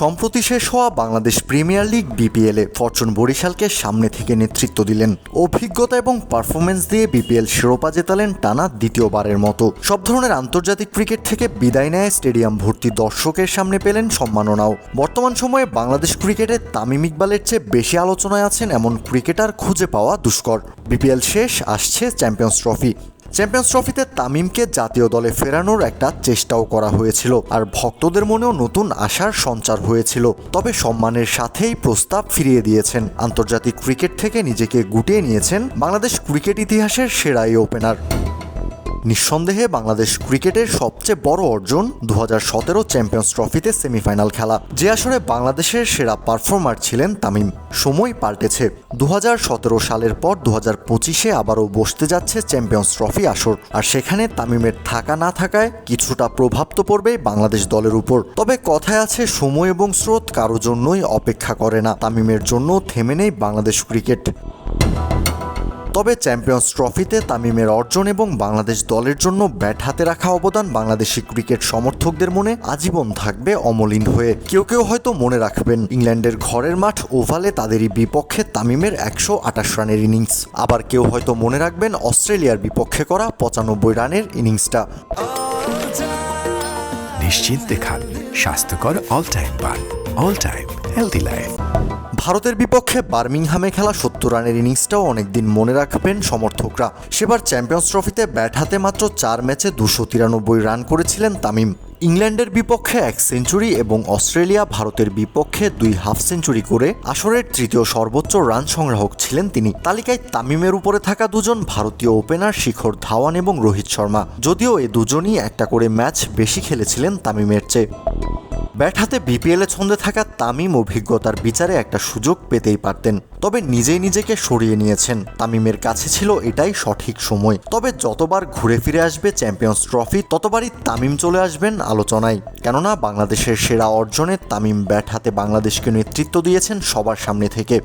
সম্প্রতি শেষ হওয়া বাংলাদেশ প্রিমিয়ার লিগ বিপিএলে ফরচুন বরিশালকে সামনে থেকে নেতৃত্ব দিলেন। অভিজ্ঞতা এবং পারফরমেন্স দিয়ে বিপিএল শিরোপা জেতালেন টানা দ্বিতীয়বারের মতো। সব ধরনের আন্তর্জাতিক ক্রিকেট থেকে বিদায় নেয় স্টেডিয়াম ভর্তি দর্শকের সামনে পেলেন সম্মাননাও। বর্তমান সময়ে বাংলাদেশ ক্রিকেটে তামিম ইকবালের চেয়ে বেশি আলোচনায় আছেন এমন ক্রিকেটার খুঁজে পাওয়া দুষ্কর। বিপিএল শেষ আসছে চ্যাম্পিয়ন্স ট্রফি। চ্যাম্পিয়ন্স ট্রফিতে তামিমকে জাতীয় দলে ফেরানোর একটা চেষ্টাও করা হয়েছিল, আর ভক্তদের মনেও নতুন আশার সঞ্চার হয়েছিল। তবে সম্মানের সাথেই প্রস্তাব ফিরিয়ে দিয়েছেন। আন্তর্জাতিক ক্রিকেট থেকে নিজেকে গুটিয়ে নিয়েছেন বাংলাদেশ ক্রিকেট ইতিহাসের সেরা এই ওপেনার। নিঃসন্দেহে বাংলাদেশ ক্রিকেটের সবচেয়ে বড় অর্জন দু হাজার সতেরো চ্যাম্পিয়ন্স ট্রফিতে সেমিফাইনাল খেলা। যে আসরে বাংলাদেশের সেরা পারফর্মার ছিলেন তামিম। সময় পাল্টেছে। দু হাজার সতেরো সালের পর দু হাজার পঁচিশে আবারও বসতে যাচ্ছে চ্যাম্পিয়ন্স ট্রফি আসর। আর সেখানে তামিমের থাকা না থাকায় কিছুটা প্রভাব তো পড়বে বাংলাদেশ দলের উপর। তবে কথায় আছে, সময় এবং স্রোত কারও জন্যই অপেক্ষা করে না। তামিমের জন্য থেমে নেই বাংলাদেশ ক্রিকেট। তবে চ্যাম্পিয়ন্স ট্রফিতে তামিমের অর্জন এবং বাংলাদেশ দলের জন্য ব্যাট হাতে রাখা অবদান বাংলাদেশি ক্রিকেট সমর্থকদের মনে আজীবন থাকবে অমলিন হয়ে। কেউ কেউ হয়তো মনে রাখবেন, ইংল্যান্ডের ঘরের মাঠ ওভালে তাদেরই বিপক্ষে তামিমের একশো আটাশ রানের ইনিংস। আবার কেউ হয়তো মনে রাখবেন, অস্ট্রেলিয়ার বিপক্ষে করা পঁচানব্বই রানের ইনিংসটা। নিশ্চিন্তে খান, স্বাস্থ্যকর অল টাইম পান অল টাইম হেলদি লাইফ ভারতের বিপক্ষে বার্মিংহামে খেলা সত্তর রানের ইনিংসটাও অনেকদিন মনে রাখবেন সমর্থকরা। সেবার চ্যাম্পিয়ন্স ট্রফিতে ব্যাট হাতে মাত্র চার ম্যাচে দুশো তিরানব্বই রান করেছিলেন তামিম। ইংল্যান্ডের বিপক্ষে এক সেঞ্চুরি এবং অস্ট্রেলিয়া ভারতের বিপক্ষে দুই হাফ সেঞ্চুরি করে আসরের তৃতীয় সর্বোচ্চ রান সংগ্রাহক ছিলেন তিনি। তালিকায় তামিমের উপরে থাকা দুজন ভারতীয় ওপেনার শিখর ধাওয়ান এবং রোহিত শর্মা। যদিও এ দুজনই একটা করে ম্যাচ বেশি খেলেছিলেন তামিমের চেয়ে। ব্যাট হাতে বিপিএলে ছন্দে থাকা তামিম অভিজ্ঞতার বিচারে একটা সুযোগ পেতেই পারতেন, তবে নিজেই নিজেকে সরিয়ে নিয়েছেন। তামিমের কাছে ছিল এটাই সঠিক সময়। তবে যতবার ঘুরে ফিরে আসবে চ্যাম্পিয়ন্স ট্রফি, ততবারই তামিম চলে আসবেন আলোচনায়। কেননা বাংলাদেশের সেরা অর্জনে তামিম ব্যাট হাতে বাংলাদেশকে নেতৃত্ব দিয়েছেন সবার সামনে থেকে।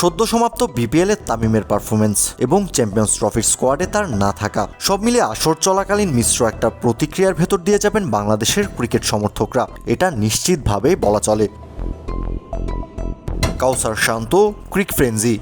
সদ্য সমাপ্ত বিপিএল তামিমের পারফরমেন্স এবং চ্যাম্পিয়ন্স ট্রফির স্কোয়াডে তার না থাকা, সব মিলে আসর চলাকালীন মিশ্র একটা প্রতিক্রিয়ার ভেতর দিয়ে যাবেন বাংলাদেশের ক্রিকেট সমর্থকরা। এটা নিশ্চিতভাবেই বলা চলে। কাউসার শান্ত ক্রিক ফ্রেন্জি